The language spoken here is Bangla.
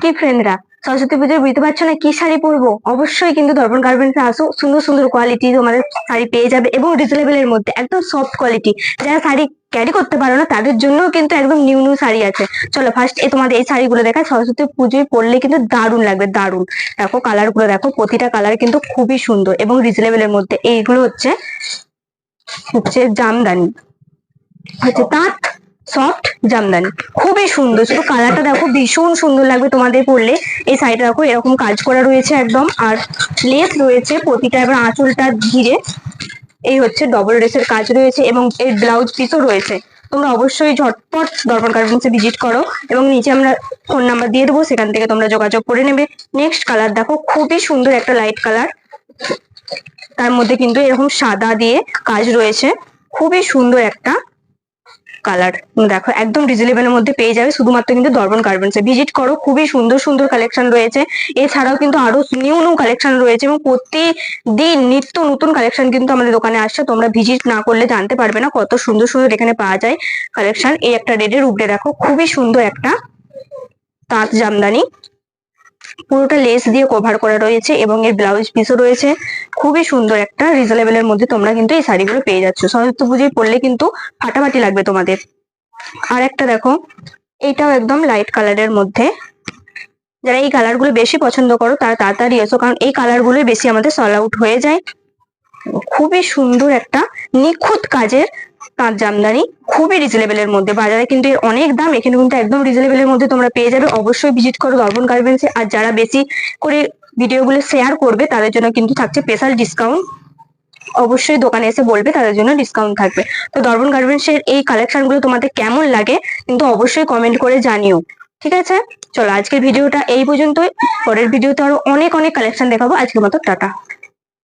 কি ফ্রেন্ডরা? সরস্বতী পুজোয় বুঝতে পারছ না কি শাড়ি পরবো? অবশ্যই কিন্তু দর্পণ গার্মেন্টস আসো। সুন্দর সুন্দর কোয়ালিটি তোমাদের শাড়ি পেয়ে যাবে এবং রিজনেবল এর মধ্যে, একদম সফট কোয়ালিটি যারা শাড়ি ক্যারি করতে পারো না, তাদের জন্য কিন্তু একদম নিউ নিউ শাড়ি আছে। চলো ফার্স্ট এই তোমাদের এই শাড়িগুলো দেখায় সরস্বতী পুজোয় পরলে কিন্তু দারুণ লাগবে, দারুণ। দেখো কালারগুলো দেখো, প্রতিটা কালার কিন্তু খুবই সুন্দর এবং রিজনেবল এর মধ্যে। এইগুলো হচ্ছে হচ্ছে জামদানি। হচ্ছে তাঁত সফট জামদানি। খুবই সুন্দর। শুধু কালারটা দেখো, ভীষণ সুন্দর লাগবে তোমাদের পরলে। এই সাইডে দেখো, এরকম কাজ করা রয়েছে একদম। আর লেস রয়েছে প্রতিটা এবার আঁচলটা ঘিরে। এই হচ্ছে ডবল লেসের কাজ রয়েছে এবং এর ব্লাউজ পিসও রয়েছে। তোমরা অবশ্যই ঝটপট দর্পণ গার্মেন্টসে ভিজিট করো এবং নিচে আমরা ফোন নাম্বার দিয়ে দেবো, সেখান থেকে তোমরা যোগাযোগ করে নেবে। নেক্সট কালার দেখো, খুবই সুন্দর একটা লাইট কালার তার মধ্যে কিন্তু এরকম সাদা দিয়ে কাজ রয়েছে। খুবই সুন্দর একটা কালার দেখো, একদম রিজনেবল এর মধ্যে পেয়ে যাবে। শুধুমাত্র কিন্তু দর্বন গার্মেন্টস এ। ভিজিট করো, খুবই সুন্দর সুন্দর কালেকশন রয়েছে। এছাড়াও কিন্তু আরও নিউ নিউ কালেকশন রয়েছে এবং প্রতিদিন নিত্য নতুন কালেকশন কিন্তু আমাদের দোকানে আসছে। তোমরা ভিজিট না করলে জানতে পারবে না কত সুন্দর সুন্দর এখানে পাওয়া যায় কালেকশন এই একটা রেডের উপরে দেখো, খুবই সুন্দর একটা তাঁত জামদানি। পুরোটা লেস দিয়ে কভার করা রয়েছে এবং এর ব্লাউজ পিসও রয়েছে। খুবই সুন্দর একটা রিজনেবল এর মধ্যে তোমরা কিন্তু এই শাড়িগুলো পেয়ে যাচ্ছ। সরস্বতী পুজোয় পরলে কিন্তু ফাটাফাটি লাগবে তোমাদের। আর একটা দেখো এইটাও একদম লাইট কালারের মধ্যে। যারা এই কালারগুলো বেশি পছন্দ করো, তারা তাড়াতাড়ি এসো, কারণ এই কালার গুলোই বেশি আমাদের সল আউট হয়ে যায়। খুবই সুন্দর একটা নিখুঁত কাজের তাঁত জামদানি খুবই রিজনেবল এর মধ্যে। বাজারে কিন্তু এর অনেক দাম, এখানে কিন্তু একদম রিজনেবল এর মধ্যে তোমরা পেয়ে যাবে। অবশ্যই ভিজিট করো দর্পণ গার্মেন্টসে আর যারা বেশি করে ভিডিওগুলো শেয়ার করবে, তাদের জন্য কিন্তু থাকছে স্পেশাল ডিসকাউন্ট অবশ্যই দোকানে এসে বলবে, তাদের জন্য ডিসকাউন্ট থাকবে। তো দর্পণ গার্মেন্টস এর এই কালেকশনগুলো তোমাদের কেমন লাগে, কিন্তু অবশ্যই কমেন্ট করে জানিও। ঠিক আছে? চলো আজকের ভিডিওটা এই পর্যন্তই। পরের ভিডিওতে আরও অনেক অনেক কালেকশন দেখাবো। আজকের মতো টাটা।